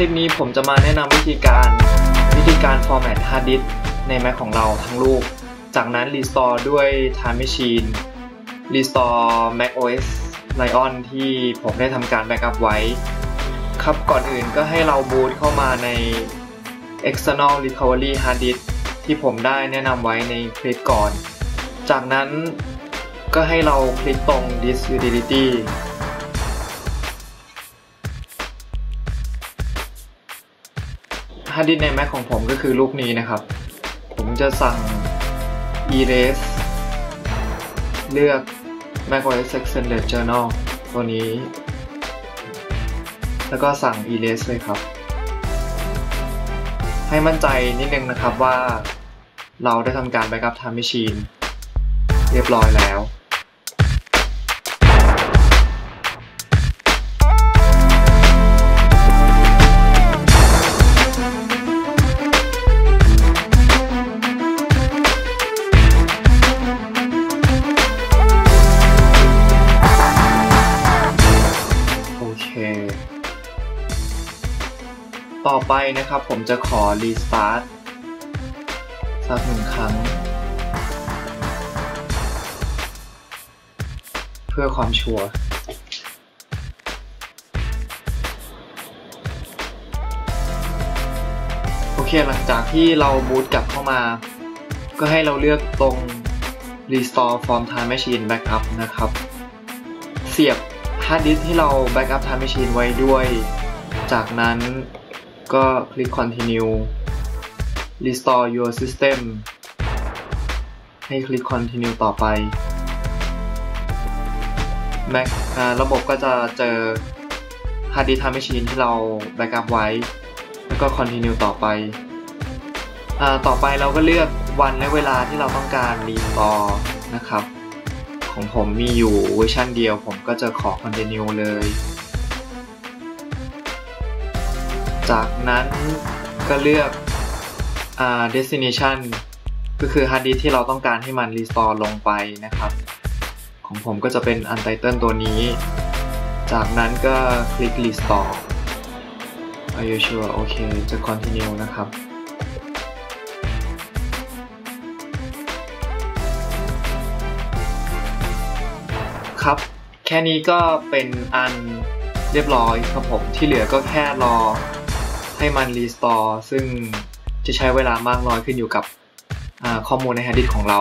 ลิปนี้ผมจะมาแนะนำวิธีการวิธีการ format hard disk ใน Mac ของเราทั้งลูก จากนั้น restore ด้วย Time Machine restore Mac OS Lion ที่ผมได้ทำการ backup ไว้ ครับก่อนอื่นก็ให้เราบูตเข้ามาใน external recovery hard disk ที่ผมได้แนะนำไว้ในคลิปก่อน จากนั้นก็ให้เราคลิกตรง disk utility ฮาร์ดดิสใน Mac ของผมก็คือลูกนี้นะครับ ผมจะสั่ง erase เลือก macOS Extended Journal ตัวนี้ แล้วก็สั่ง erase เลยครับ ให้มั่นใจนิดนึงนะครับว่าเราได้ทำการ backup time machine เรียบร้อยแล้ว ต่อไปนะครับผมจะขอรีสตาร์ทสักหนึ่งครั้ง เพื่อความชัวร์โอเคหลังจากที่เราบูตกลับเข้ามา ก็ให้เราเลือกตรง Restore from Time Machine Backup นะครับ เสียบฮาร์ดดิสที่เรา Backup Time Machine ไว้ด้วย จากนั้น ก็คลิก Continue Restore your system ให้คลิก Continue ต่อไป Mac อ่าระบบก็จะเจอ Hard Disk Time Machine ที่เรา Backup ไว้ แล้วก็ Continue ต่อไปอต่อไปเราก็เลือกวันและเวลาที่เราต้องการ Restore นะครับ ของผมมีอยู่เวอร์ชันเดียว ผมก็จะขอ Continue เลย จากนั้นก็เลือกอ destination ก็คือ hard disk ที่เราต้องการให้มัน restore ลงไปนะครับ ของผมก็จะเป็น untitled ตัวนี้ จากนั้นก็คลิก restore Are you sure โอเค จะ continue นะครับครับ แค่นี้ก็เป็นอันเรียบร้อยครับผมที่เหลือก็แค่รอ ให้มันรีสตอร์ซึ่งจะใช้เวลามากน้อยขึ้นอยู่กับข้อมูลในฮาร์ดดิสของเรา